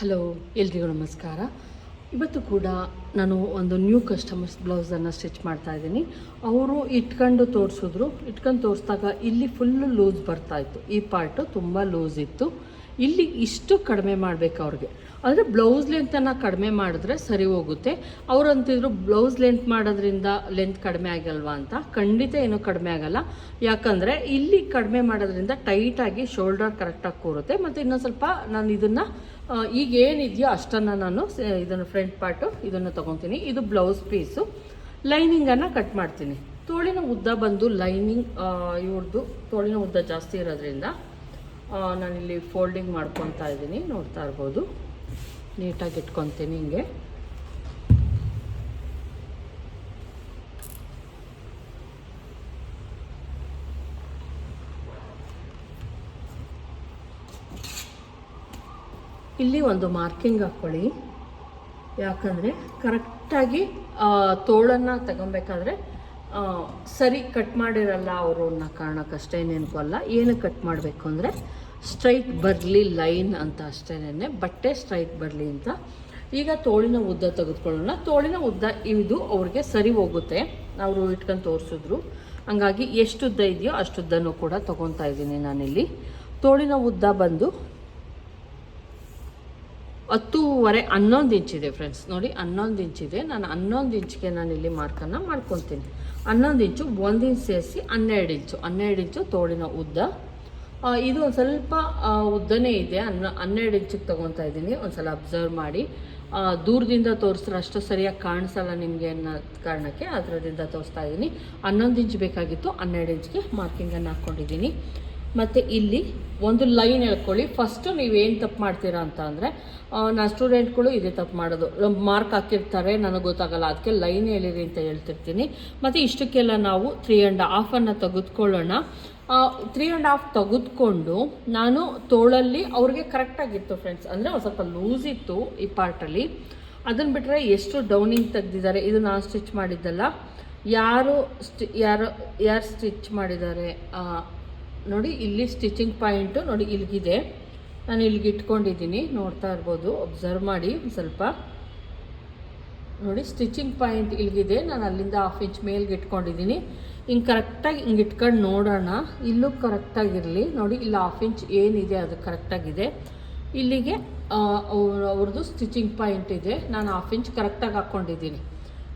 Hello, ಎಲ್ರಿಗೂ ನಮಸ್ಕಾರ. ಇವತ್ತು ಕೂಡ ನಾನು ಒಂದು ನ್ಯೂ ಕಸ್ಟಮರ್ಸ್ ಬ್ಲೌಸನ್ನು ಸ್ಟಿಚ್ ಮಾಡ್ತಾ ಇದ್ದೀನಿ. ಅವರು ಇಟ್ಕೊಂಡು ತೋರಿಸಿದ್ರು. ಇಟ್ಕೊಂಡು ತೋರಿಸಿದಾಗ ಇಲ್ಲಿ ಫುಲ್ಲು ಲೂಸ್ ಬರ್ತಾಯಿತ್ತು ಈ ಪಾರ್ಟು ತುಂಬ ಲೂಸ್ ಇತ್ತು. ಇಲ್ಲಿ ಇಷ್ಟು ಕಡಿಮೆ ಮಾಡಬೇಕು ಅವ್ರಿಗೆ. ಅಂದರೆ ಬ್ಲೌಸ್ ಲೆಂತನ್ನು ಕಡಿಮೆ ಮಾಡಿದ್ರೆ ಸರಿ ಹೋಗುತ್ತೆ. ಅವ್ರು ಅಂತಿದ್ರು ಬ್ಲೌಸ್ ಲೆಂತ್ ಮಾಡೋದ್ರಿಂದ ಲೆಂತ್ ಕಡಿಮೆ ಆಗಲ್ವಾ ಅಂತ. ಖಂಡಿತ ಏನೂ ಕಡಿಮೆ ಆಗಲ್ಲ. ಯಾಕಂದರೆ ಇಲ್ಲಿ ಕಡಿಮೆ ಮಾಡೋದ್ರಿಂದ ಟೈಟಾಗಿ ಶೋಲ್ಡರ್ ಕರೆಕ್ಟಾಗಿ ಕೂರುತ್ತೆ. ಮತ್ತು ಇನ್ನೊಂದು ಸ್ವಲ್ಪ ನಾನು ಇದನ್ನು ಈಗ ಏನಿದೆಯೋ ಅಷ್ಟನ್ನು ನಾನು ಇದನ್ನು ಫ್ರಂಟ್ ಪಾರ್ಟು ಇದನ್ನು ತೊಗೊತೀನಿ. ಇದು ಬ್ಲೌಸ್ ಪೀಸು ಲೈನಿಂಗನ್ನು ಕಟ್ ಮಾಡ್ತೀನಿ. ತೋಳಿನ ಉದ್ದ ಬಂದು ಲೈನಿಂಗ್ ಇವ್ರದ್ದು ತೋಳಿನ ಉದ್ದ ಜಾಸ್ತಿ ಇರೋದ್ರಿಂದ ನಾನಿಲ್ಲಿ ಫೋಲ್ಡಿಂಗ್ ಮಾಡ್ಕೊತಾ ಇದ್ದೀನಿ ನೋಡ್ತಾ ಇರ್ಬೋದು. ನೀಟಾಗಿ ಇಟ್ಕೊತೀನಿ ಹಿಂಗೆ. ಇಲ್ಲಿ ಒಂದು ಮಾರ್ಕಿಂಗ್ ಹಾಕ್ಕೊಳ್ಳಿ ಯಾಕಂದರೆ ಕರೆಕ್ಟಾಗಿ ತೋಳನ್ನು ತಗೊಬೇಕಾದ್ರೆ ಸರಿ ಕಟ್ ಮಾಡಿರಲ್ಲ ಅವರು ಅನ್ನೋ ಕಾರಣಕ್ಕಷ್ಟೇ ನೆನಪಲ್ಲ ಏನು ಕಟ್ ಮಾಡಬೇಕು ಅಂದರೆ ಸ್ಟ್ರೈಟ್ ಬರಲಿ ಲೈನ್ ಅಂತ ಅಷ್ಟೇನೆ, ಬಟ್ಟೆ ಸ್ಟ್ರೈಟ್ ಬರಲಿ ಅಂತ. ಈಗ ತೋಳಿನ ಉದ್ದ ತೆಗೆದುಕೊಳ್ಳೋಣ. ತೋಳಿನ ಉದ್ದ ಇದು ಅವ್ರಿಗೆ ಸರಿ ಹೋಗುತ್ತೆ. ಅವರು ಇಟ್ಕೊಂಡು ತೋರಿಸಿದ್ರು. ಹಂಗಾಗಿ ಎಷ್ಟು ಉದ್ದ ಇದೆಯೋ ಅಷ್ಟುದ್ದನೂ ಕೂಡ ತೊಗೊತಾ ಇದ್ದೀನಿ ನಾನಿಲ್ಲಿ. ತೋಳಿನ ಉದ್ದ ಬಂದು ಹತ್ತೂವರೆ, ಹನ್ನೊಂದು ಇಂಚಿದೆ ಫ್ರೆಂಡ್ಸ್ ನೋಡಿ, ಹನ್ನೊಂದು ಇಂಚಿದೆ ನಾನು ಹನ್ನೊಂದು ಇಂಚಿಗೆ ನಾನು ಇಲ್ಲಿ ಮಾರ್ಕನ್ನು ಮಾಡ್ಕೊತೀನಿ. ಹನ್ನೊಂದು ಇಂಚು, ಒಂದು ಇಂಚ್ ಸೇರಿಸಿ ಹನ್ನೆರಡು ಇಂಚು. ಹನ್ನೆರಡು ಇಂಚು ತೋಳಿನ ಉದ್ದ. ಇದು ಒಂದು ಸ್ವಲ್ಪ ಉದ್ದನೇ ಇದೆ. ಹನ್ನ, ಹನ್ನೆರಡು ಇಂಚಿಗೆ ತೊಗೊತಾ ಇದ್ದೀನಿ. ಒಂದು ಸಲ ಅಬ್ಸರ್ವ್ ಮಾಡಿ ದೂರದಿಂದ ತೋರಿಸಿದ್ರೆ ಅಷ್ಟು ಸರಿಯಾಗಿ ಕಾಣಿಸಲ್ಲ ನಿಮಗೆ ಅನ್ನೋ ಕಾರಣಕ್ಕೆ ಅದರದಿಂದ ತೋರಿಸ್ತಾ ಇದ್ದೀನಿ. ಹನ್ನೊಂದು ಇಂಚ್ ಬೇಕಾಗಿತ್ತು, ಹನ್ನೆರಡು ಇಂಚ್ಗೆ ಮಾರ್ಕಿಂಗನ್ನು ಹಾಕ್ಕೊಂಡಿದ್ದೀನಿ ಮತ್ತು ಇಲ್ಲಿ ಒಂದು ಲೈನ್ ಹೇಳ್ಕೊಳ್ಳಿ. ಫಸ್ಟು ನೀವೇನು ತಪ್ಪು ಮಾಡ್ತೀರಾ ಅಂತ ಅಂದರೆ ನಾನು ಸ್ಟೂಡೆಂಟ್ಗಳು ಇದೇ ತಪ್ಪು ಮಾಡೋದು. ಮಾರ್ಕ್ ಹಾಕಿರ್ತಾರೆ, ನನಗೆ ಗೊತ್ತಾಗಲ್ಲ ಅದಕ್ಕೆ ಲೈನ್ ಹೇಳಿರಿ ಅಂತ ಹೇಳ್ತಿರ್ತೀನಿ. ಮತ್ತು ಇಷ್ಟಕ್ಕೆಲ್ಲ ನಾವು ತ್ರೀ ಆ್ಯಂಡ್ ಹಾಫನ್ನು ತೆಗೆದುಕೊಳ್ಳೋಣ. ತ್ರೀ ಆ್ಯಂಡ್ ಹಾಫ್ ತೆಗೆದುಕೊಂಡು ನಾನು ತೋಳಲ್ಲಿ ಅವ್ರಿಗೆ ಕರೆಕ್ಟಾಗಿತ್ತು ಫ್ರೆಂಡ್ಸ್ ಅಂದರೆ ಒಂದು ಸ್ವಲ್ಪ ಲೂಸ್ ಇತ್ತು ಈ ಪಾರ್ಟಲ್ಲಿ ಅದನ್ನು ಬಿಟ್ಟರೆ ಎಷ್ಟು ಡೌನಿಂಗ್ ತೆಗೆದಿದ್ದಾರೆ, ಇದು ನಾನು ಸ್ಟಿಚ್ ಮಾಡಿದ್ದಲ್ಲ. ಯಾರು ಸ್ಟಿ ಯಾರು ಯಾರು ಸ್ಟಿಚ್ ಮಾಡಿದ್ದಾರೆ? ನೋಡಿ, ಇಲ್ಲಿ ಸ್ಟಿಚಿಂಗ್ ಪಾಯಿಂಟು ನೋಡಿ ಇಲ್ಲಿಗಿದೆ ನಾನು ಇಲ್ಲಿಗೆ ಇಟ್ಕೊಂಡಿದ್ದೀನಿ. ನೋಡ್ತಾ ಇರ್ಬೋದು. ಒಬ್ಸರ್ವ್ ಮಾಡಿ ಸ್ವಲ್ಪ. ನೋಡಿ ಸ್ಟಿಚಿಂಗ್ ಪಾಯಿಂಟ್ ಇಲ್ಲಿಗಿದೆ ನಾನು ಅಲ್ಲಿಂದ ಹಾಫ್ ಇಂಚ್ ಮೇಲ್ಗೆ ಇಟ್ಕೊಂಡಿದ್ದೀನಿ. ಹಿಂಗೆ ಕರೆಕ್ಟಾಗಿ ಹಿಂಗೆ ಇಟ್ಕೊಂಡು ನೋಡೋಣ. ಇಲ್ಲೂ ಕರೆಕ್ಟಾಗಿರಲಿ ನೋಡಿ, ಇಲ್ಲಿ ಹಾಫ್ ಇಂಚ್ ಏನಿದೆ, ಅದು ಕರೆಕ್ಟಾಗಿದೆ ಇಲ್ಲಿಗೆ ಅವ್ರ ಅವ್ರದ್ದು ಸ್ಟಿಚಿಂಗ್ ಪಾಯಿಂಟ್ ಇದೆ. ನಾನು ಹಾಫ್ ಇಂಚ್ ಕರೆಕ್ಟಾಗಿ ಹಾಕ್ಕೊಂಡಿದ್ದೀನಿ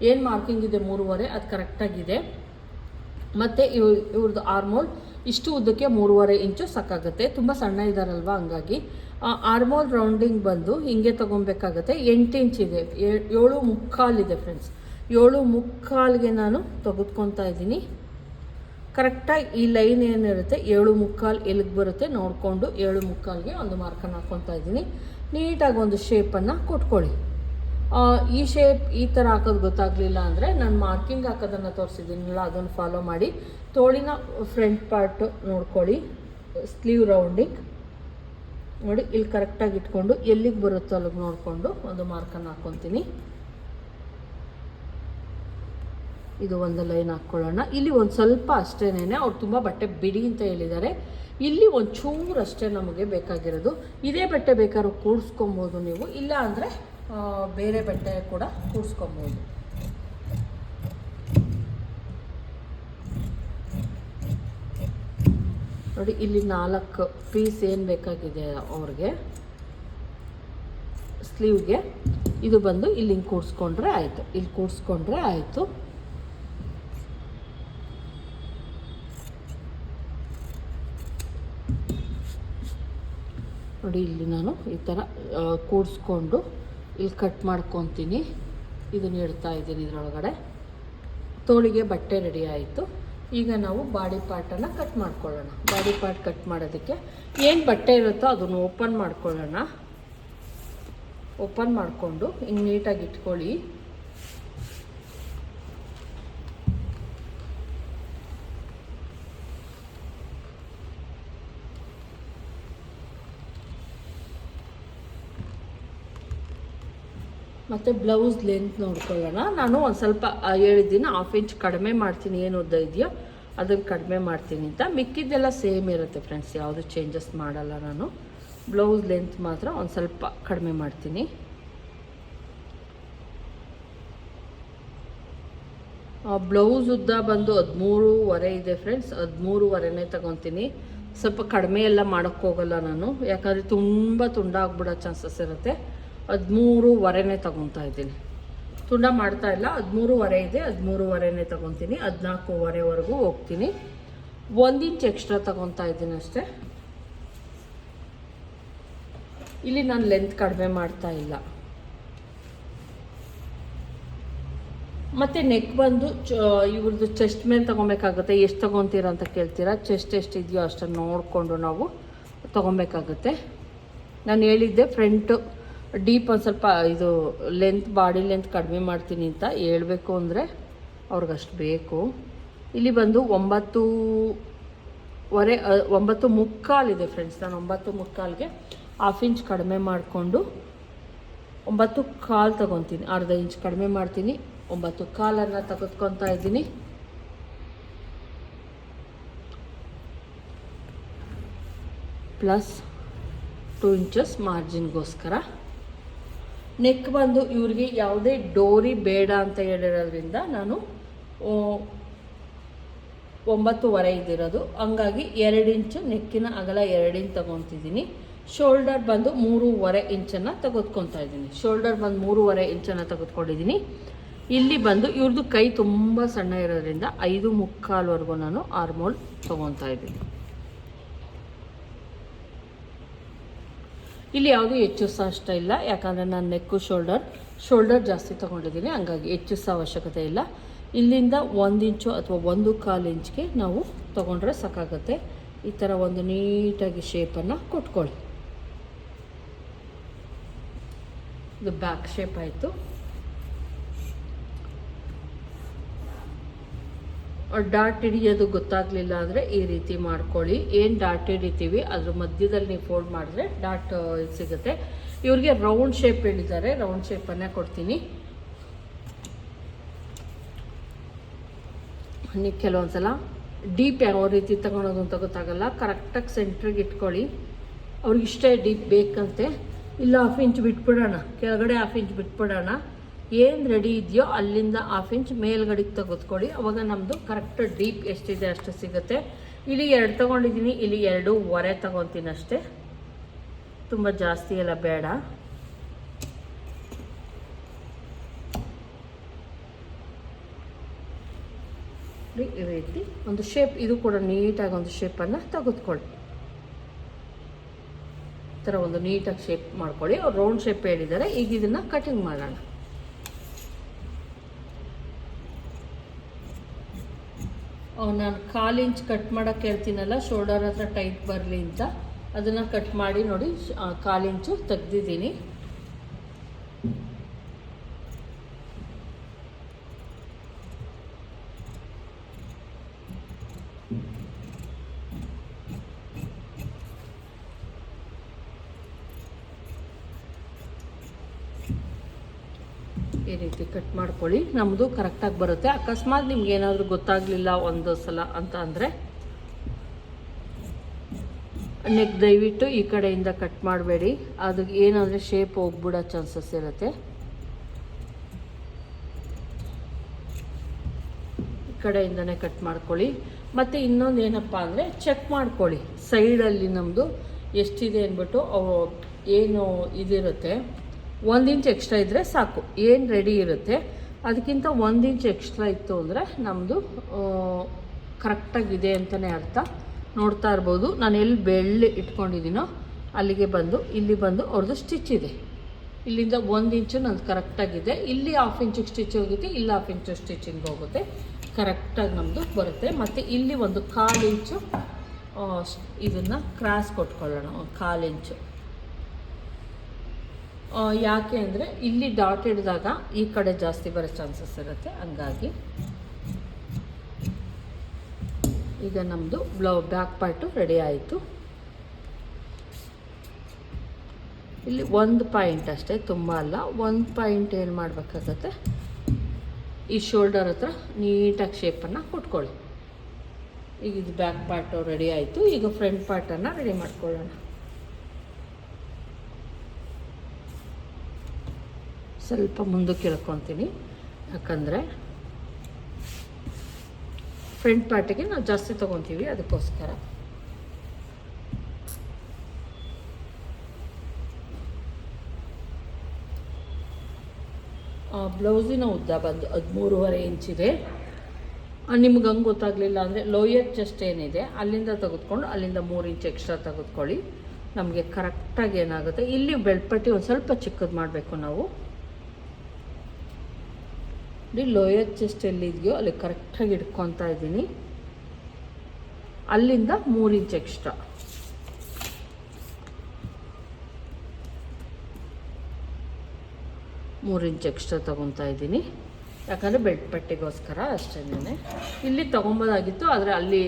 ಏನು ಮಾರ್ಕಿಂಗ್ ಇದೆ? ಮೂರುವರೆ. ಅದು ಕರೆಕ್ಟಾಗಿದೆ ಮತ್ತು ಇವ್ ಇವ್ರದ್ದು ಆರ್ಮೋಲ್ ಇಷ್ಟು ಉದ್ದಕ್ಕೆ ಮೂರುವರೆ ಇಂಚು ಸಾಕಾಗುತ್ತೆ. ತುಂಬ ಸಣ್ಣ ಇದ್ದಾರಲ್ವ ಹಂಗಾಗಿ. ಆರ್ಮೋಲ್ ರೌಂಡಿಂಗ್ ಬಂದು ಹಿಂಗೆ ತೊಗೊಬೇಕಾಗತ್ತೆ. ಎಂಟು ಇಂಚ್ ಇದೆ. ಏಳು ಮುಕ್ಕಾಲಿದೆ ಫ್ರೆಂಡ್ಸ್. ಏಳು ಮುಕ್ಕಾಲಿಗೆ ನಾನು ತೆಗೆದುಕೊತಾ ಇದ್ದೀನಿ. ಕರೆಕ್ಟಾಗಿ ಈ ಲೈನ್ ಏನಿರುತ್ತೆ, ಏಳು ಮುಕ್ಕಾಲು ಎಲ್ಲಿಗೆ ಬರುತ್ತೆ ನೋಡಿಕೊಂಡು ಏಳು ಮುಕ್ಕಾಲಿಗೆ ಒಂದು ಮಾರ್ಕನ್ನು ಹಾಕ್ಕೊತಾ ಇದ್ದೀನಿ. ನೀಟಾಗಿ ಒಂದು ಶೇಪನ್ನು ಕೊಟ್ಕೊಳ್ಳಿ. ಈ ಶೇಪ್ ಈ ಥರ ಹಾಕೋದು ಗೊತ್ತಾಗಲಿಲ್ಲ ಅಂದರೆ ನಾನು ಮಾರ್ಕಿಂಗ್ ಹಾಕೋದನ್ನು ತೋರಿಸಿದ್ದೀನಲ್ಲ ಅದನ್ನು ಫಾಲೋ ಮಾಡಿ. ತೋಳಿನ ಫ್ರಂಟ್ ಪಾರ್ಟು ನೋಡ್ಕೊಳ್ಳಿ ಸ್ಲೀವ್ ರೌಂಡಿಂಗ್ ನೋಡಿ, ಇಲ್ಲಿ ಕರೆಕ್ಟಾಗಿ ಇಟ್ಕೊಂಡು ಎಲ್ಲಿಗೆ ಬರುತ್ತೋ ಅಲ್ಲಿಗೆ ನೋಡಿಕೊಂಡು ಒಂದು ಮಾರ್ಕನ್ನು ಹಾಕ್ಕೊತೀನಿ ಇದು ಒಂದು ಲೈನ್ ಹಾಕ್ಕೊಳ್ಳೋಣ ಇಲ್ಲಿ ಒಂದು ಸ್ವಲ್ಪ ಅಷ್ಟೇನೆ ಅವ್ರು ತುಂಬ ಬಟ್ಟೆ ಬಿಡಿ ಅಂತ ಹೇಳಿದ್ದಾರೆ. ಇಲ್ಲಿ ಒಂದು ಚೂರು ಅಷ್ಟೇ ನಮಗೆ ಬೇಕಾಗಿರೋದು. ಇದೇ ಬಟ್ಟೆ ಬೇಕಾದ್ರೂ ಕೂಡಿಸ್ಕೊಬೋದು ನೀವು. ಇಲ್ಲ ಅಂದರೆ ಬೇರೆ ಬಟ್ಟೆ ಕೂಡ ಕೂಡಿಸ್ಕೊಬೋದು. ನೋಡಿ, ಇಲ್ಲಿ ನಾಲ್ಕು ಪೀಸ್ ಏನು ಬೇಕಾಗಿದೆ ಅವ್ರಿಗೆ? ಸ್ಲೀವ್ಗೆ ಇದು ಬಂದು ಇಲ್ಲಿ ಕೂಡಿಸ್ಕೊಂಡ್ರೆ ಆಯಿತು. ಇಲ್ಲಿ ಕೂಡಿಸ್ಕೊಂಡ್ರೆ ಆಯಿತು. ನೋಡಿ, ಇಲ್ಲಿ ನಾನು ಈ ಥರ ಕೂಡಿಸ್ಕೊಂಡು ಇಲ್ಲಿ ಕಟ್ ಮಾಡ್ಕೊತೀನಿ. ಇದನ್ನು ಇಡ್ತಾ ಇದ್ದೀನಿ ಇದರೊಳಗಡೆ. ತೋಳಿಗೆ ಬಟ್ಟೆ ರೆಡಿ ಆಯಿತು. ಈಗ ನಾವು ಬಾಡಿ ಪಾರ್ಟನ್ನು ಕಟ್ ಮಾಡ್ಕೊಳ್ಳೋಣ. ಬಾಡಿ ಪಾರ್ಟ್ ಕಟ್ ಮಾಡೋದಕ್ಕೆ ಏನು ಬಟ್ಟೆ ಇರುತ್ತೋ ಅದನ್ನು ಓಪನ್ ಮಾಡ್ಕೊಳ್ಳೋಣ. ಓಪನ್ ಮಾಡಿಕೊಂಡು ಹಿಂಗೆ ನೀಟಾಗಿ ಇಟ್ಕೊಳ್ಳಿ. ಮತ್ತು ಬ್ಲೌಸ್ ಲೆಂತ್ ನೋಡ್ಕೊಳ್ಳೋಣ. ನಾನು ಒಂದು ಸ್ವಲ್ಪ ಹೇಳಿದ್ದೀನಿ ಹಾಫ್ ಇಂಚ್ ಕಡಿಮೆ ಮಾಡ್ತೀನಿ, ಏನು ಉದ್ದ ಇದೆಯೋ ಅದನ್ನು ಕಡಿಮೆ ಮಾಡ್ತೀನಿ ಅಂತ. ಮಿಕ್ಕಿದ್ದೆಲ್ಲ ಸೇಮ್ ಇರುತ್ತೆ ಫ್ರೆಂಡ್ಸ್ ಯಾವುದು ಚೇಂಜಸ್ ಮಾಡಲ್ಲ ನಾನು. ಬ್ಲೌಸ್ ಲೆಂತ್ ಮಾತ್ರ ಒಂದು ಸ್ವಲ್ಪ ಕಡಿಮೆ ಮಾಡ್ತೀನಿ. ಬ್ಲೌಸ್ ಉದ್ದ ಬಂದು ಹದಿಮೂರುವರೆ ಇದೆ ಫ್ರೆಂಡ್ಸ್ ಹದಿಮೂರುವರೆನೇ ತಗೊತೀನಿ. ಸ್ವಲ್ಪ ಕಡಿಮೆ ಎಲ್ಲ ಮಾಡೋಕ್ಕೋಗಲ್ಲ ನಾನು. ಯಾಕಂದರೆ ತುಂಬ ತುಂಡಾಗ್ಬಿಡೋ ಚಾನ್ಸಸ್ ಇರುತ್ತೆ. ಹದಿಮೂರುವರೆನೇ ತಗೊತಾ ಇದ್ದೀನಿ. ತುಂಡ ಮಾಡ್ತಾ ಇಲ್ಲ, ಹದಿಮೂರುವರೆ ಇದೆ, ಹದಿಮೂರುವರೆನೇ ತಗೊತೀನಿ ಹದಿನಾಲ್ಕೂವರೆವರೆಗೂ ಹೋಗ್ತೀನಿ. ಒಂದು ಇಂಚ್ ಎಕ್ಸ್ಟ್ರಾ ತಗೊತಾ ಇದ್ದೀನಿ ಅಷ್ಟೇ. ಇಲ್ಲಿ ನಾನು ಲೆಂತ್ ಕಡಿಮೆ ಮಾಡ್ತಾ ಇಲ್ಲ. ಮತ್ತು ನೆಕ್ ಬಂದು ಚ, ಇವ್ರದ್ದು ಚೆಸ್ಟ್ ಮೇಲೆ ತೊಗೊಬೇಕಾಗುತ್ತೆ ಎಷ್ಟು ತೊಗೊತೀರ ಅಂತ ಕೇಳ್ತೀರಾ? ಚೆಸ್ಟ್ ಎಷ್ಟು ಇದೆಯೋ ಅಷ್ಟನ್ನು ನೋಡಿಕೊಂಡು ನಾವು ತೊಗೊಬೇಕಾಗುತ್ತೆ ನಾನು ಹೇಳಿದ್ದೆ ಫ್ರಂಟು ಡೀಪ್ ಒಂದು ಸ್ವಲ್ಪ ಇದು ಲೆಂತ್ ಬಾಡಿ ಲೆಂತ್ ಕಡಿಮೆ ಮಾಡ್ತೀನಿ ಅಂತ ಹೇಳಬೇಕು ಅಂದರೆ ಅವ್ರಿಗಷ್ಟು ಬೇಕು. ಇಲ್ಲಿ ಬಂದು ಒಂಬತ್ತೂವರೆ ಒಂಬತ್ತು ಮುಕ್ಕಾಲಿದೆ ಫ್ರೆಂಡ್ಸ್ ನಾನು ಒಂಬತ್ತು ಮುಕ್ಕಾಲಿಗೆ ಹಾಫ್ ಇಂಚ್ ಕಡಿಮೆ ಮಾಡಿಕೊಂಡು ಒಂಬತ್ತು ಕಾಲು ತಗೊತೀನಿ. ಅರ್ಧ ಇಂಚ್ ಕಡಿಮೆ ಮಾಡ್ತೀನಿ. ಒಂಬತ್ತು ಕಾಲನ್ನು ತೆಗೆದುಕೊತಾ ಇದ್ದೀನಿ. ಪ್ಲಸ್ ಟು ಇಂಚಸ್ ಮಾರ್ಜಿನ್ಗೋಸ್ಕರ ನೆಕ್ ಬಂದು ಇವ್ರಿಗೆ ಯಾವುದೇ ಡೋರಿ ಬೇಡ ಅಂತ ಹೇಳಿರೋದ್ರಿಂದ ನಾನು ಒಂಬತ್ತುವರೆ ಇದ್ದಿರೋದು. ಹಂಗಾಗಿ ಎರಡು ಇಂಚು ನೆಕ್ಕಿನ ಅಗಲ ಎರಡು ಇಂಚ್ ತಗೊತಿದ್ದೀನಿ. ಶೋಲ್ಡರ್ ಬಂದು ಮೂರುವರೆ ಇಂಚನ್ನು ತೆಗೆದುಕೊತಾ ಇದ್ದೀನಿ. ಶೋಲ್ಡರ್ ಬಂದು ಮೂರುವರೆ ಇಂಚನ್ನು ತೆಗೆದುಕೊಂಡಿದ್ದೀನಿ. ಇಲ್ಲಿ ಬಂದು ಇವ್ರದ್ದು ಕೈ ತುಂಬ ಸಣ್ಣ ಇರೋದ್ರಿಂದ ಐದು ಮುಕ್ಕಾಲ್ವರೆಗೂ ನಾನು ಆರ್ಮೋಲ್ ತೊಗೊತಾ ಇದ್ದೀನಿ. ಇಲ್ಲಿ ಯಾವುದೂ ಹೆಚ್ಚು ಸಹ ಅಷ್ಟ ಇಲ್ಲ. ಯಾಕಂದರೆ ನಾನು ನೆಕ್ಕು ಶೋಲ್ಡರ್ ಶೋಲ್ಡರ್ ಜಾಸ್ತಿ ತೊಗೊಂಡಿದ್ದೀನಿ. ಹಂಗಾಗಿ ಹೆಚ್ಚು ಸಹ ಅವಶ್ಯಕತೆ ಇಲ್ಲ. ಇಲ್ಲಿಂದ ಒಂದು ಇಂಚು ಅಥವಾ ಒಂದು ಕಾಲು ಇಂಚ್ಗೆ ನಾವು ತೊಗೊಂಡ್ರೆ ಸಾಕಾಗುತ್ತೆ. ಈ ಥರ ಒಂದು ನೀಟಾಗಿ ಶೇಪನ್ನು ಕೊಟ್ಕೊಳ್ಳಿ. ಇದು ಬ್ಯಾಕ್ ಶೇಪ್ ಆಯಿತು. ಡಾಟ್ ಹಿಡಿಯೋದು ಗೊತ್ತಾಗಲಿಲ್ಲ ಅಂದರೆ ಈ ರೀತಿ ಮಾಡ್ಕೊಳ್ಳಿ. ಏನು ಡಾಟ್ ಹಿಡಿತೀವಿ, ಅದ್ರ ಮಧ್ಯದಲ್ಲಿ ನೀವು ಫೋಲ್ಡ್ ಮಾಡಿದ್ರೆ ಡಾಟ್ ಸಿಗುತ್ತೆ. ಇವ್ರಿಗೆ ರೌಂಡ್ ಶೇಪ್ ಹೇಳಿದ್ದಾರೆ. ರೌಂಡ್ ಶೇಪನ್ನೇ ಕೊಡ್ತೀನಿ. ನೀವು ಕೆಲವೊಂದು ಸಲ ಡೀಪ್ ಯಾವ ರೀತಿ ತಗೊಳೋದು ಅಂತ ಗೊತ್ತಾಗಲ್ಲ. ಕರೆಕ್ಟಾಗಿ ಸೆಂಟ್ರಿಗೆ ಇಟ್ಕೊಳ್ಳಿ. ಅವ್ರಿಗೆ ಇಷ್ಟೇ ಡೀಪ್ ಬೇಕಂತೆ. ಇಲ್ಲ ಹಾಫ್ ಇಂಚ್ ಬಿಟ್ಬಿಡೋಣ. ಕೆಳಗಡೆ ಹಾಫ್ ಇಂಚ್ ಬಿಟ್ಬಿಡೋಣ. ಏನು ರೆಡಿ ಇದೆಯೋ ಅಲ್ಲಿಂದ ಹಾಫ್ ಇಂಚ್ ಮೇಲ್ಗಡೆಗೆ ತೆಗೆದುಕೊಳ್ಳಿ. ಅವಾಗ ನಮ್ಮದು ಕರೆಕ್ಟ್ ಡೀಪ್ ಎಷ್ಟಿದೆ ಅಷ್ಟು ಸಿಗುತ್ತೆ. ಇಲ್ಲಿ ಎರಡು ತೊಗೊಂಡಿದ್ದೀನಿ, ಇಲ್ಲಿ ಎರಡೂವರೆ ತೊಗೊತೀನಿ ಅಷ್ಟೇ. ತುಂಬ ಜಾಸ್ತಿ ಎಲ್ಲ ಬೇಡ. ಈ ರೀತಿ ಒಂದು ಶೇಪ್ ಇದು ಕೂಡ ನೀಟಾಗಿ ಒಂದು ಶೇಪನ್ನು ತೆಗೆದುಕೊಳ್ಳಿ. ಈ ಥರ ಒಂದು ನೀಟಾಗಿ ಶೇಪ್ ಮಾಡ್ಕೊಳ್ಳಿ. ರೌಂಡ್ ಶೇಪ್ ಹೇಳಿದ್ದಾರೆ. ಈಗ ಇದನ್ನು ಕಟಿಂಗ್ ಮಾಡೋಣ. ನಾನು ಕಾಲು ಇಂಚ್ ಕಟ್ ಮಾಡೋಕ್ಕೆ ಹೇಳ್ತೀನಲ್ಲ, ಶೋಲ್ಡರ್ ಹತ್ರ ಟೈಟ್ ಬರಲಿ ಅಂತ, ಅದನ್ನು ಕಟ್ ಮಾಡಿ ನೋಡಿ ಕಾಲು ಇಂಚು ತೆಗ್ದಿದ್ದೀನಿ ಈ ರೀತಿ ಕಟ್ ಮಾಡ್ಕೊಳ್ಳಿ. ನಮ್ಮದು ಕರೆಕ್ಟಾಗಿ ಬರುತ್ತೆ. ಅಕಸ್ಮಾತ್ ನಿಮ್ಗೆ ಏನಾದರೂ ಗೊತ್ತಾಗಲಿಲ್ಲ ಒಂದು ಸಲ ಅಂತ ಅಂದರೆ, ನೆಕ್ ದಯವಿಟ್ಟು ಈ ಕಡೆಯಿಂದ ಕಟ್ ಮಾಡಬೇಡಿ. ಅದು ಏನಾದರೆ ಶೇಪ್ ಹೋಗ್ಬಿಡೋ ಚಾನ್ಸಸ್ ಇರುತ್ತೆ. ಈ ಕಡೆಯಿಂದನೇ ಕಟ್ ಮಾಡ್ಕೊಳ್ಳಿ. ಮತ್ತು ಇನ್ನೊಂದು ಏನಪ್ಪ ಅಂದರೆ ಚೆಕ್ ಮಾಡ್ಕೊಳ್ಳಿ. ಸೈಡಲ್ಲಿ ನಮ್ಮದು ಎಷ್ಟಿದೆ ಅಂದ್ಬಿಟ್ಟು ಏನು ಇದಿರುತ್ತೆ. ಒಂದು ಇಂಚ್ ಎಕ್ಸ್ಟ್ರಾ ಇದ್ದರೆ ಸಾಕು. ಏನು ರೆಡಿ ಇರುತ್ತೆ. ಅದಕ್ಕಿಂತ ಒಂದು ಇಂಚ್ ಎಕ್ಸ್ಟ್ರಾ ಇತ್ತು ಅಂದರೆ ನಮ್ಮದು ಕರೆಕ್ಟಾಗಿದೆ ಅಂತಲೇ ಅರ್ಥ. ನೋಡ್ತಾ ಇರ್ಬೋದು, ನಾನು ಎಲ್ಲಿ ಬೆಳ್ಳಿ ಇಟ್ಕೊಂಡಿದ್ದೀನೋ ಅಲ್ಲಿಗೆ ಬಂದು, ಇಲ್ಲಿ ಬಂದು ಅವ್ರದ್ದು ಸ್ಟಿಚ್ ಇದೆ. ಇಲ್ಲಿಂದ ಒಂದು ಇಂಚು ನಂದು ಕರೆಕ್ಟಾಗಿದೆ. ಇಲ್ಲಿ ಹಾಫ್ ಇಂಚು ಸ್ಟಿಚ್ ಹೋಗುತ್ತೆ, ಇಲ್ಲಿ ಹಾಫ್ ಇಂಚು ಸ್ಟಿಚಿಂಗ್ ಹೋಗುತ್ತೆ. ಕರೆಕ್ಟಾಗಿ ನಮ್ಮದು ಬರುತ್ತೆ. ಮತ್ತು ಇಲ್ಲಿ ಒಂದು ಕಾಲು ಇಂಚು ಇದನ್ನು ಕ್ರಾಸ್ ಕೊಟ್ಕೊಳ್ಳೋಣ ಕಾಲು ಇಂಚು ಯಾಕೆ ಅಂದರೆ ಇಲ್ಲಿ ಡಾಟ್ ಹಿಡಿದಾಗ ಈ ಕಡೆ ಜಾಸ್ತಿ ಬರೋ ಚಾನ್ಸಸ್ ಇರುತ್ತೆ, ಹಂಗಾಗಿ. ಈಗ ನಮ್ಮದು ಬ್ಲೌ ಬ್ಯಾಕ್ ಪಾರ್ಟು ರೆಡಿ ಆಯಿತು. ಇಲ್ಲಿ ಒಂದು ಪಾಯಿಂಟ್ ಅಷ್ಟೇ, ತುಂಬ ಅಲ್ಲ. ಒಂದು ಪಾಯಿಂಟ್ ಏನು ಮಾಡಬೇಕಾಗತ್ತೆ? ಈ ಶೋಲ್ಡರ್ ಹತ್ರ ನೀಟಾಗಿ ಶೇಪನ್ನು ಕೊಟ್ಕೊಳ್ಳಿ. ಈಗ ಇದು ಬ್ಯಾಕ್ ಪಾರ್ಟು ರೆಡಿ ಆಯಿತು. ಈಗ ಫ್ರಂಟ್ ಪಾರ್ಟನ್ನು ರೆಡಿ ಮಾಡ್ಕೊಳ್ಳೋಣ. ಸ್ವಲ್ಪ ಮುಂದಕ್ಕೆ ಇಳ್ಕೊತೀನಿ. ಯಾಕಂದರೆ ಫ್ರಂಟ್ ಪಾರ್ಟಿಗೆ ನಾವು ಜಾಸ್ತಿ ತೊಗೊತೀವಿ ಅದಕ್ಕೋಸ್ಕರ. ಬ್ಲೌಸಿನ ಉದ್ದ ಬಂದು ಹದಿಮೂರುವರೆ ಇಂಚಿದೆ ನಿಮ್ಗೆ ಹಂಗೆ ಗೊತ್ತಾಗಲಿಲ್ಲ ಅಂದರೆ ಲೋಯರ್ ಚೆಸ್ಟ್ ಏನಿದೆ, ಅಲ್ಲಿಂದ ತೆಗೆದುಕೊಂಡು ಅಲ್ಲಿಂದ ಮೂರು ಇಂಚ್ ಎಕ್ಸ್ಟ್ರಾ ತೆಗೆದುಕೊಳ್ಳಿ. ನಮಗೆ ಕರೆಕ್ಟಾಗಿ ಏನಾಗುತ್ತೆ, ಇಲ್ಲಿ ಬೆಳ್ಪಟ್ಟಿ ಒಂದು ಸ್ವಲ್ಪ ಚಿಕ್ಕದು ಮಾಡಬೇಕು ನಾವು. ಇಲ್ಲಿ ಲೋಯರ್ ಚೆಸ್ಟ್ ಎಲ್ಲಿದೆಯೋ ಅಲ್ಲಿ ಕರೆಕ್ಟಾಗಿ ಇಟ್ಕೊತಾ ಇದ್ದೀನಿ. ಅಲ್ಲಿಂದ ಮೂರು ಇಂಚ್ ಎಕ್ಸ್ಟ್ರಾ ಮೂರು ಇಂಚ್ ಎಕ್ಸ್ಟ್ರಾ ತೊಗೊತಾ ಇದ್ದೀನಿ. ಯಾಕಂದರೆ ಬೆಲ್ಟ್ ಪಟ್ಟಿಗೋಸ್ಕರ ಅಷ್ಟೇನೆ ಇಲ್ಲಿ ತೊಗೊಬೋದಾಗಿತ್ತು, ಆದರೆ ಅಲ್ಲಿ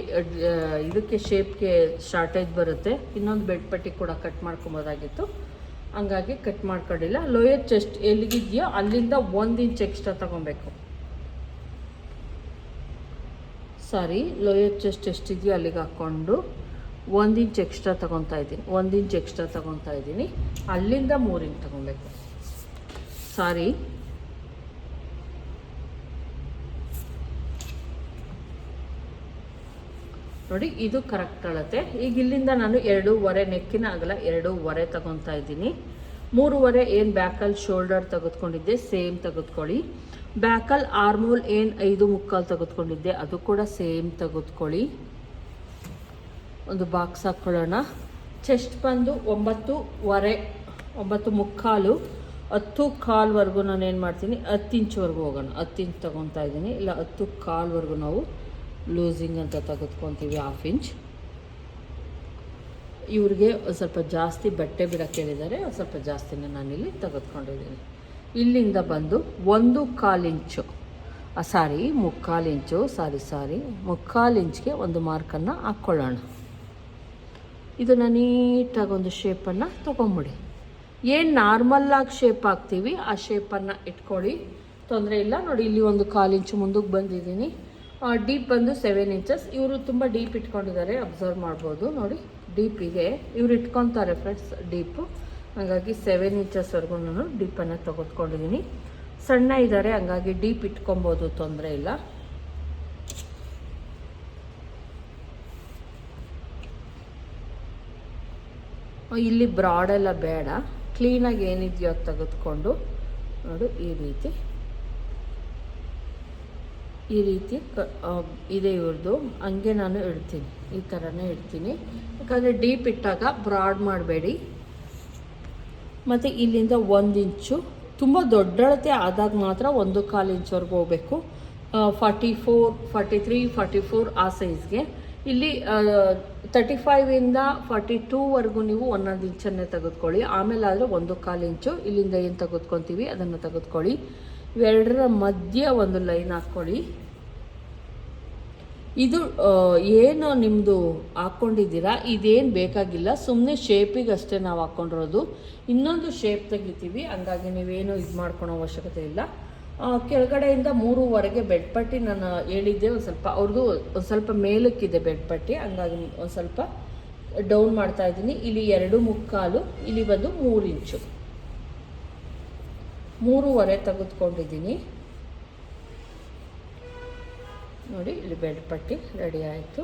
ಇದಕ್ಕೆ ಶೇಪ್ಗೆ ಶಾರ್ಟೇಜ್ ಬರುತ್ತೆ. ಇನ್ನೊಂದು ಬೆಲ್ಟ್ ಪಟ್ಟಿ ಕೂಡ ಕಟ್ ಮಾಡ್ಕೊಬೋದಾಗಿತ್ತು. ಹಂಗಾಗಿ ಕಟ್ ಮಾಡ್ಕೊಂಡಿಲ್ಲ. ಲೋಯರ್ ಚೆಸ್ಟ್ ಎಲ್ಲಿಗಿದೆಯೋ ಅಲ್ಲಿಂದ ಒಂದು ಇಂಚ್ ಎಕ್ಸ್ಟ್ರಾ ತೊಗೊಬೇಕು. ಸಾರಿ ಲೋಯರ್ ಚೆಸ್ಟ್ ಎಷ್ಟಿದೆಯೋ ಅಲ್ಲಿಗೆ ಹಾಕ್ಕೊಂಡು ಒಂದು ಇಂಚ್ ಎಕ್ಸ್ಟ್ರಾ ತೊಗೊತಾ ಇದ್ದೀನಿ. ಒಂದು ಇಂಚ್ ಎಕ್ಸ್ಟ್ರಾ ತೊಗೊತಾ ಇದ್ದೀನಿ. ಅಲ್ಲಿಂದ ಮೂರು ಇಂಚ್ ತೊಗೊಬೇಕು. ಸಾರಿ. ನೋಡಿ, ಇದು ಕರೆಕ್ಟ್ ಅಳತೆ. ಈಗ ಇಲ್ಲಿಂದ ನಾನು ಎರಡೂವರೆ, ನೆಕ್ಕಿನ ಅಗಲ ಎರಡೂವರೆ ತಗೊತಾ ಇದ್ದೀನಿ. ಮೂರುವರೆ ಏನು ಬ್ಯಾಕಲ್ಲಿ ಶೋಲ್ಡರ್ ತೆಗೆದುಕೊಂಡಿದ್ದೆ ಸೇಮ್ ತೆಗೆದುಕೊಳ್ಳಿ. ಬ್ಯಾಕಲ್ಲಿ ಆರ್ಮೋಲ್ ಏನು ಐದು ಮುಕ್ಕಾಲು ತೆಗೆದುಕೊಂಡಿದ್ದೆ, ಅದು ಕೂಡ ಸೇಮ್ ತೆಗೆದುಕೊಳ್ಳಿ. ಒಂದು ಬಾಕ್ಸ್ ಹಾಕ್ಕೊಳ್ಳೋಣ ಚೆಸ್ಟ್ ಬಂದು ಒಂಬತ್ತುವರೆ, ಒಂಬತ್ತು ಮುಕ್ಕಾಲು, ಹತ್ತು ಕಾಲ್ವರೆಗೂ ನಾನು ಏನು ಮಾಡ್ತೀನಿ, ಹತ್ತು ಇಂಚ್ವರೆಗೂ ಹೋಗೋಣ. ಹತ್ತು ಇಂಚ್ ತೊಗೊತಾ ಇದ್ದೀನಿ, ಇಲ್ಲ ಹತ್ತು ಕಾಲ್ವರೆಗೂ ನಾವು ಲೂಸಿಂಗ್ ಅಂತ ತೆಗೆದುಕೊತೀವಿ ಹಾಫ್ ಇಂಚ್ ಇವ್ರಿಗೆ ಸ್ವಲ್ಪ ಜಾಸ್ತಿ ಬಟ್ಟೆ ಬಿಡೋಕ್ಕೆ ಹೇಳಿದ್ದಾರೆ ಸ್ವಲ್ಪ ಜಾಸ್ತಿನೇ ನಾನಿಲ್ಲಿ ತೆಗೆದುಕೊಂಡಿದ್ದೀನಿ. ಇಲ್ಲಿಂದ ಬಂದು ಒಂದು ಕಾಲು ಇಂಚು ಸಾರಿ ಮುಕ್ಕಾಲು ಇಂಚು ಸಾರಿ ಸಾರಿ ಮುಕ್ಕಾಲು ಇಂಚ್ಗೆ ಒಂದು ಮಾರ್ಕನ್ನು ಹಾಕ್ಕೊಳ್ಳೋಣ ಇದನ್ನು ನೀಟಾಗಿ ಒಂದು ಶೇಪನ್ನು ತೊಗೊಂಬಿಡಿ. ಏನು ನಾರ್ಮಲ್ಲಾಗಿ ಶೇಪ್ ಹಾಕ್ತೀವಿ, ಆ ಶೇಪನ್ನು ಇಟ್ಕೊಳ್ಳಿ. ತೊಂದರೆ ಇಲ್ಲ. ನೋಡಿ, ಇಲ್ಲಿ ಒಂದು ಕಾಲು ಇಂಚು ಮುಂದಕ್ಕೆ ಬಂದಿದ್ದೀನಿ. ಡೀಪ್ ಬಂದು ಸೆವೆನ್ ಇಂಚಸ್ ಇವರು ತುಂಬ ಡೀಪ್ ಇಟ್ಕೊಂಡಿದ್ದಾರೆ ಅಬ್ಸರ್ವ್ ಮಾಡ್ಬೋದು. ನೋಡಿ ಡೀಪ್ ಇದೆ. ಇವ್ರು ಇಟ್ಕೊತಾರೆ ಫ್ರೆಂಡ್ಸ್ ಡೀಪು ಹಾಗಾಗಿ ಸೆವೆನ್ ಇಂಚಸ್ವರೆಗೂ ನಾನು ಡೀಪನ್ನು ತೆಗೆದುಕೊಂಡಿದ್ದೀನಿ ಸಣ್ಣ ಇದ್ದಾರೆ ಹಂಗಾಗಿ ಡೀಪ್ ಇಟ್ಕೊಬೋದು, ತೊಂದರೆ ಇಲ್ಲ. ಇಲ್ಲಿ ಬ್ರಾಡೆಲ್ಲ ಬೇಡ. ಕ್ಲೀನಾಗಿ ಏನಿದೆಯೋ ಅದು ತೆಗೆದುಕೊಂಡು. ನೋಡು, ಈ ರೀತಿ. ಈ ರೀತಿ, ಕ ಇದೆ ಇವ್ರದ್ದು ಹಂಗೆ ನಾನು ಇಡ್ತೀನಿ. ಈ ಥರನೇ ಇಡ್ತೀನಿ. ಯಾಕಂದರೆ ಡೀಪ್ ಇಟ್ಟಾಗ ಬ್ರಾಡ್ ಮಾಡಬೇಡಿ. ಮತ್ತು ಇಲ್ಲಿಂದ ಒಂದು ಇಂಚು, ತುಂಬ ದೊಡ್ಡಳತೆ ಆದಾಗ ಮಾತ್ರ ಒಂದು ಕಾಲು ಇಂಚ್ವರೆಗೂ ಹೋಗಬೇಕು. Forty four forty three forty four ಆ ಸೈಜ್ಗೆ ಇಲ್ಲಿ ತರ್ಟಿ ಫೈವಿಂದ ಫಾರ್ಟಿ ಟೂವರೆಗೂ ನೀವು ಒಂದೊಂದು ಇಂಚನ್ನೇ ತೆಗೆದುಕೊಳ್ಳಿ. ಆಮೇಲೆ ಆದರೆ ಒಂದು ಕಾಲು ಇಂಚು ಇಲ್ಲಿಂದ ಏನು ತೆಗೆದುಕೊತೀವಿ ಅದನ್ನು ತೆಗೆದುಕೊಳ್ಳಿ. ಇವೆರಡರ ಮಧ್ಯ ಒಂದು ಲೈನ್ ಹಾಕ್ಕೊಳ್ಳಿ. ಇದು ಏನು ನಿಮ್ಮದು ಹಾಕ್ಕೊಂಡಿದ್ದೀರಾ? ಇದೇನು ಬೇಕಾಗಿಲ್ಲ. ಸುಮ್ಮನೆ ಶೇಪಿಗೆ ಅಷ್ಟೇ ನಾವು ಹಾಕ್ಕೊಂಡಿರೋದು. ಇನ್ನೊಂದು ಶೇಪ್ ತೆಗಿತೀವಿ. ಹಂಗಾಗಿ ನೀವೇನು ಇದು ಮಾಡ್ಕೊಳೋ ಅವಶ್ಯಕತೆ ಇಲ್ಲ. ಕೆಳಗಡೆಯಿಂದ ಮೂರುವರೆಗೆ ಬೆಡ್ಪಟ್ಟಿ ನಾನು ಹೇಳಿದ್ದೆ. ಒಂದು ಸ್ವಲ್ಪ ಅವ್ರದ್ದು ಒಂದು ಸ್ವಲ್ಪ ಮೇಲಕ್ಕಿದೆ ಬೆಡ್ಪಟ್ಟಿ ಹಂಗಾಗಿ ಒಂದು ಸ್ವಲ್ಪ ಡೌನ್ ಮಾಡ್ತಾ ಇದ್ದೀನಿ. ಇಲ್ಲಿ ಎರಡು ಮುಕ್ಕಾಲು, ಇಲ್ಲಿ ಬಂದು ಮೂರು ಇಂಚು. ಮೂರುವರೆ ತೆಗೆದುಕೊಂಡಿದ್ದೀನಿ. ನೋಡಿ, ಇಲ್ಲಿ ಬೆಡ್ ಪಟ್ಟಿ ರೆಡಿ ಆಯಿತು.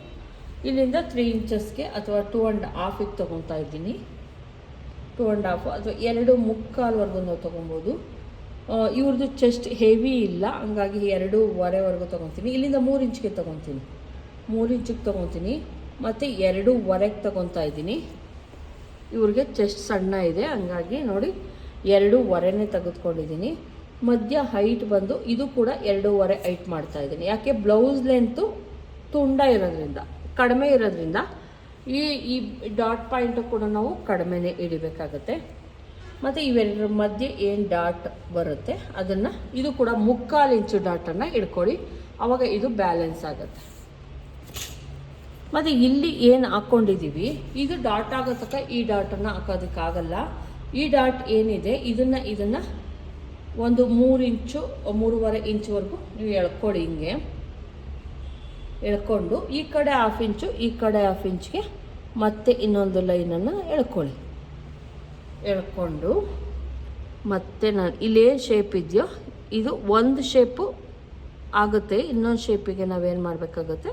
ಇಲ್ಲಿಂದ ತ್ರೀ ಇಂಚಸ್ಗೆ ಅಥವಾ ಟೂ ಆ್ಯಂಡ್ ಹಾಫಿಗೆ ತೊಗೊತಾ ಇದ್ದೀನಿ. ಟೂ ಆ್ಯಂಡ್ ಹಾಫ್ ಅಥವಾ ಎರಡು ಮುಕ್ಕಾಲ್ವರೆಗೂ ನಾವು ತೊಗೊಬೋದು ಇವ್ರದ್ದು ಚೆಸ್ಟ್ ಹೆವಿ ಇಲ್ಲ, ಹಂಗಾಗಿ ಎರಡೂವರೆವರೆಗೂ ತೊಗೊತೀನಿ ಇಲ್ಲಿಂದ ಮೂರು ಇಂಚ್ಗೆ ತೊಗೊತೀನಿ ಮೂರು ಇಂಚಿಗೆ ತೊಗೊತೀನಿ ಮತ್ತು ಎರಡೂವರೆಗೆ ತೊಗೊತಾ ಇದ್ದೀನಿ. ಇವ್ರಿಗೆ ಚೆಸ್ಟ್ ಸಣ್ಣ ಇದೆ, ಹಂಗಾಗಿ ನೋಡಿ. ಎರಡೂವರೆನೇ ತೆಗೆದುಕೊಂಡಿದ್ದೀನಿ. ಮಧ್ಯ ಹೈಟ್ ಬಂದು ಇದು ಕೂಡ ಎರಡೂವರೆ ಹೈಟ್ ಮಾಡ್ತಾ ಇದ್ದೀನಿ. ಯಾಕೆ? ಬ್ಲೌಸ್ ಲೆಂತು ತುಂಡ ಇರೋದ್ರಿಂದ, ಕಡಿಮೆ ಇರೋದ್ರಿಂದ ಈ ಈ ಡಾಟ್ ಪಾಯಿಂಟು ಕೂಡ ನಾವು ಕಡಿಮೆನೇ ಹಿಡಿಬೇಕಾಗತ್ತೆ. ಮತ್ತು ಇವೆರಡರ ಮಧ್ಯೆ ಏನು ಡಾಟ್ ಬರುತ್ತೆ? ಅದನ್ನು ಇದು ಕೂಡ ಮುಕ್ಕಾಲು ಇಂಚು ಡಾಟನ್ನು ಇಡ್ಕೊಳ್ಳಿ ಆವಾಗ ಇದು ಬ್ಯಾಲೆನ್ಸ್ ಆಗುತ್ತೆ. ಮತ್ತು ಇಲ್ಲಿ ಏನು ಹಾಕ್ಕೊಂಡಿದ್ದೀವಿ ಇದು ಡಾಟ್ ಆಗೋ ತಕ್ಕ ಈ ಡಾಟನ್ನು ಹಾಕೋದಕ್ಕಾಗಲ್ಲ. ಈ ಡಾಟ್ ಏನಿದೆ, ಇದನ್ನು ಇದನ್ನು ಒಂದು ಮೂರು ಇಂಚು, ಮೂರುವರೆ ಇಂಚುವರೆಗೂ ನೀವು ಎಳ್ಕೊಳ್ಳಿ ಹಿಂಗೆ. ಎಳ್ಕೊಂಡು ಈ ಕಡೆ ಹಾಫ್ ಇಂಚು, ಈ ಕಡೆ ಹಾಫ್ ಇಂಚ್ಗೆ ಮತ್ತೆ ಇನ್ನೊಂದು ಲೈನನ್ನು ಎಳ್ಕೊಳ್ಳಿ. ಎಳ್ಕೊಂಡು ಮತ್ತೆ ನಾನು ಇಲ್ಲೇನು ಶೇಪ್ ಇದೆಯೋ, ಇದು ಒಂದು ಶೇಪು ಆಗುತ್ತೆ, ಇನ್ನೊಂದು ಶೇಪಿಗೆ ನಾವೇನು ಮಾಡಬೇಕಾಗುತ್ತೆ?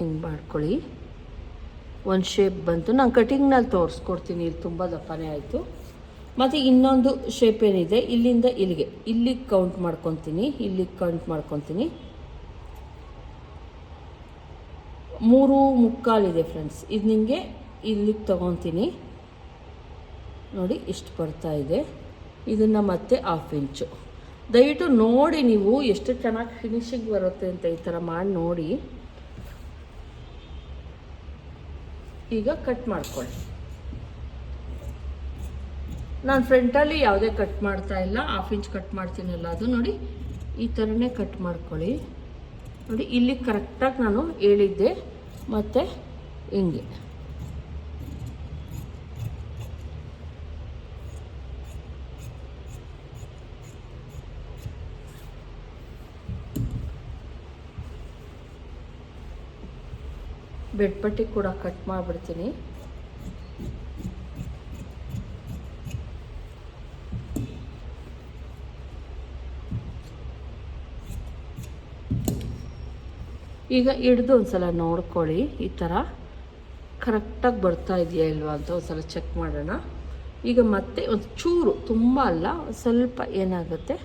ಹಿಂಗೆ ಮಾಡ್ಕೊಳ್ಳಿ. ಒಂದು ಶೇಪ್ ಬಂತು. ನಾನು ಕಟಿಂಗ್ನಲ್ಲಿ ತೋರಿಸ್ಕೊಡ್ತೀನಿ. ಇಲ್ಲಿ ತುಂಬ ದಪ್ಪನೇ ಆಯಿತು. ಮತ್ತು ಇನ್ನೊಂದು ಶೇಪ್ ಏನಿದೆ? ಇಲ್ಲಿಂದ ಇಲ್ಲಿಗೆ. ಇಲ್ಲಿಗೆ ಕೌಂಟ್ ಮಾಡ್ಕೊತೀನಿ. ಇಲ್ಲಿಗೆ ಕೌಂಟ್ ಮಾಡ್ಕೊತೀನಿ. ಮೂರು ಮುಕ್ಕಾಲಿದೆ ಫ್ರೆಂಡ್ಸ್ ಇದು ನಿಮಗೆ ಇಲ್ಲಿಗೆ ತೊಗೊತೀನಿ. ನೋಡಿ, ಇಷ್ಟು ಬರ್ತಾ ಇದೆ. ಇದನ್ನು ಮತ್ತೆ ಹಾಫ್ ಇಂಚು ದಯವಿಟ್ಟು ನೋಡಿ ನೀವು ಎಷ್ಟು ಚೆನ್ನಾಗಿ ಫಿನಿಶಿಂಗ್ ಬರುತ್ತೆ ಅಂತ ಈ ಥರ ಮಾಡಿ ನೋಡಿ. ಈಗ ಕಟ್ ಮಾಡ್ಕೊಳ್ಳಿ ನಾನು ಫ್ರಂಟಲ್ಲಿ ಯಾವುದೇ ಕಟ್ ಮಾಡ್ತಾ ಇಲ್ಲ ಹಾಫ್ ಇಂಚ್ ಕಟ್ ಮಾಡ್ತೀನಲ್ಲ ಅದು ನೋಡಿ ಈ ಥರನೇ ಕಟ್ ಮಾಡ್ಕೊಳ್ಳಿ ನೋಡಿ, ಇಲ್ಲಿ ಕರೆಕ್ಟಾಗಿ ನಾನು ಹೇಳಿದ್ದೆ, ಮತ್ತು ಹಿಂಗೆ. ಬೆಡ್ ಪಟ್ಟಿ ಕೂಡ ಕಟ್ ಮಾಡಿಬಿಡ್ತೀನಿ. ಈಗ ಹಿಡ್ದು ಒಂದ್ಸಲ ನೋಡ್ಕೊಳ್ಳಿ, ಈ ಥರ ಕರೆಕ್ಟಾಗಿ ಬರ್ತಾ ಇದೆಯಾ ಇಲ್ವಾ ಅಂತ ಒಂದ್ಸಲ ಚೆಕ್ ಮಾಡೋಣ. ಈಗ ಮತ್ತೆ ಒಂದು ಚೂರು, ತುಂಬ ಅಲ್ಲ ಸ್ವಲ್ಪ ಏನಾಗುತ್ತೆ?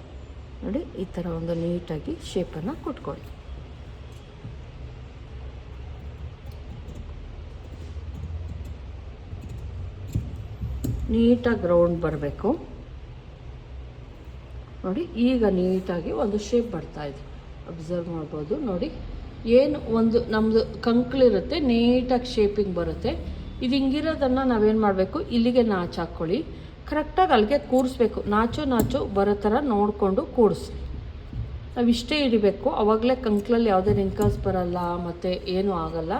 ನೋಡಿ, ಈ ಥರ ಒಂದು ನೀಟಾಗಿ ಶೇಪನ್ನು ಕೊಟ್ಕೊಳ್ಳಿ. ನೀಟಾಗಿ ರೌಂಡ್ ಬರಬೇಕು. ನೋಡಿ, ಈಗ ನೀಟಾಗಿ ಒಂದು ಶೇಪ್ ಇದೆ. ಅಬ್ಸರ್ವ್ ಮಾಡ್ಬೋದು. ನೋಡಿ, ಏನು ಒಂದು ನಮ್ಮದು ಕಂಕ್ಳಿರುತ್ತೆ ನೀಟಾಗಿ ಶೇಪಿಂಗ್ ಬರುತ್ತೆ. ಇದು ಹಿಂಗಿರೋದನ್ನು ನಾವೇನು ಮಾಡಬೇಕು? ಇಲ್ಲಿಗೆ ನಾಚು ಹಾಕ್ಕೊಳ್ಳಿ. ಕರೆಕ್ಟಾಗಿ ಅಲ್ಲಿಗೆ ಕೂರಿಸ್ಬೇಕು. ನಾಚು ನಾಚು ಬರೋ ಥರ ನೋಡಿಕೊಂಡು ಕೂಡಿಸಿ ನಾವು ಇಷ್ಟೇ ಹಿಡಿಬೇಕು. ಆವಾಗಲೇ ಕಂಕ್ಳಲ್ಲಿ ಯಾವುದೇ ರಿಂಕಲ್ಸ್ ಬರಲ್ಲ, ಮತ್ತು ಏನೂ ಆಗಲ್ಲ.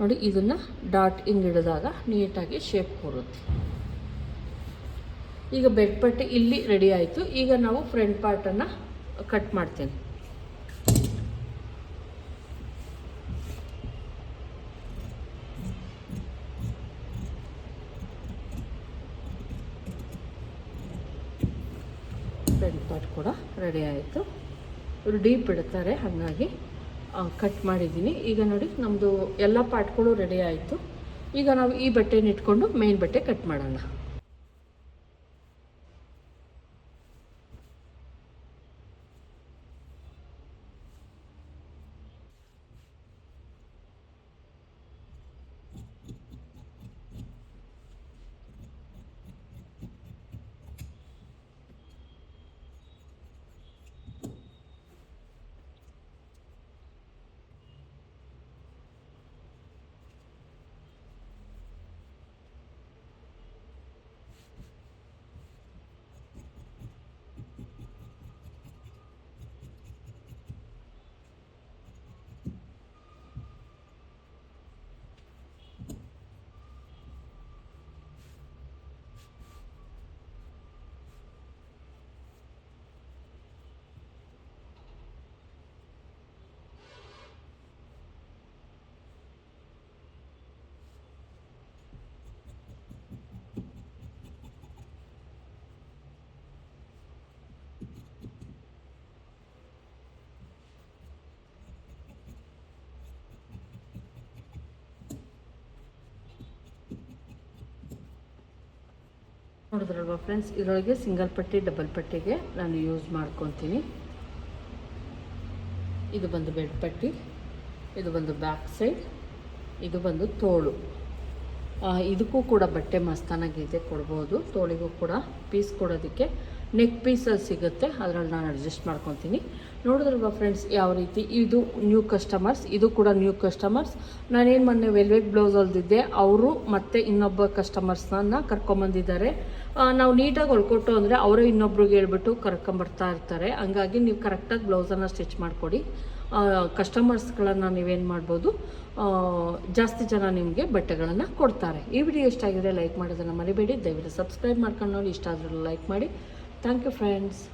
ನೋಡಿ, ಇದನ್ನು ಡಾಟ್ ಹಿಂಗೆ ಹಿಡಿದಾಗ ನೀಟಾಗಿ ಶೇಪ್ ಕೊಡುತ್ತೆ ಈಗ ಬೆಡ್ ಇಲ್ಲಿ ರೆಡಿ ಆಯಿತು. ಈಗ ನಾವು ಫ್ರಂಟ್ ಪಾರ್ಟನ್ನು ಕಟ್ ಮಾಡ್ತೇನೆ ಪಾರ್ಟ್ ಕೂಡ ರೆಡಿ ಆಯಿತು. ಇವರು ಡೀಪ್ ಇಡ್ತಾರೆ, ಹಾಗಾಗಿ ಕಟ್ ಮಾಡಿದ್ದೀನಿ. ಈಗ ನೋಡಿ ನಮ್ಮದು ಎಲ್ಲ ಪಾರ್ಟ್ಗಳು ರೆಡಿ ಆಯಿತು. ಈಗ ನಾವು ಈ ಬಟ್ಟೆನ ಇಟ್ಕೊಂಡು ಮೇನ್ ಬಟ್ಟೆ ಕಟ್ ಮಾಡೋಣ. ನೋಡಿದ್ರಲ್ವ ಫ್ರೆಂಡ್ಸ್ ಇದರೊಳಗೆ ಸಿಂಗಲ್ ಪಟ್ಟಿ ಡಬಲ್ ಪಟ್ಟಿಗೆ ನಾನು ಯೂಸ್ ಮಾಡ್ಕೊತೀನಿ. ಇದು ಬಂದು ಬೆಡ್ ಪಟ್ಟಿ, ಇದು ಬಂದು ಬ್ಯಾಕ್ ಸೈಡ್ ಇದು ಬಂದು ತೋಳು. ಇದಕ್ಕೂ ಕೂಡ ಬಟ್ಟೆ ಮಸ್ತಾನಾಗಿದೆ ಕೊಡ್ಬೋದು. ತೋಳಿಗೂ ಕೂಡ ಪೀಸ್ ಕೊಡೋದಕ್ಕೆ ನೆಕ್ ಪೀಸಲ್ಲಿ ಸಿಗುತ್ತೆ. ಅದರಲ್ಲಿ ನಾನು ಅಡ್ಜಸ್ಟ್ ಮಾಡ್ಕೊತೀನಿ. ನೋಡಿದ್ರಲ್ವ ಫ್ರೆಂಡ್ಸ್ ಯಾವ ರೀತಿ? ಇದು ನ್ಯೂ ಕಸ್ಟಮರ್ಸ್ ಇದು ಕೂಡ ನ್ಯೂ ಕಸ್ಟಮರ್ಸ್ ನಾನೇನು ಮೊನ್ನೆ ವೆಲ್ವೆಟ್ ಬ್ಲೌಸ್ ಹೊಲ್ದಿದ್ದೆ ಅವರು ಮತ್ತೆ ಇನ್ನೊಬ್ಬ ಕಸ್ಟಮರ್ಸ್ನ ಕರ್ಕೊಂಬಂದಿದ್ದಾರೆ. ನಾವು ನೀಟಾಗಿ ಹೊಲ್ಕೊಟ್ಟು ಅಂದರೆ ಅವರೇ ಇನ್ನೊಬ್ರಿಗೆ ಹೇಳ್ಬಿಟ್ಟು ಕರ್ಕೊಂಬರ್ತಾ ಇರ್ತಾರೆ. ಹಂಗಾಗಿ ನೀವು ಕರೆಕ್ಟಾಗಿ ಬ್ಲೌಸನ್ನು ಸ್ಟಿಚ್ ಮಾಡಿಕೊಡಿ. ಕಸ್ಟಮರ್ಸ್ಗಳನ್ನು ನೀವೇನು ಮಾಡ್ಬೋದು? ಜಾಸ್ತಿ ಜನ ನಿಮಗೆ ಬಟ್ಟೆಗಳನ್ನು ಕೊಡ್ತಾರೆ. ಈ ವಿಡಿಯೋ ಇಷ್ಟ ಲೈಕ್ ಮಾಡೋದನ್ನು ಮರಿಬೇಡಿ. ದಯವಿಟ್ಟು ಸಬ್ಸ್ಕ್ರೈಬ್ ಮಾಡ್ಕೊಂಡು ನೋಡಿ. ಇಷ್ಟ ಆದರೂ ಲೈಕ್ ಮಾಡಿ. Thank you, friends.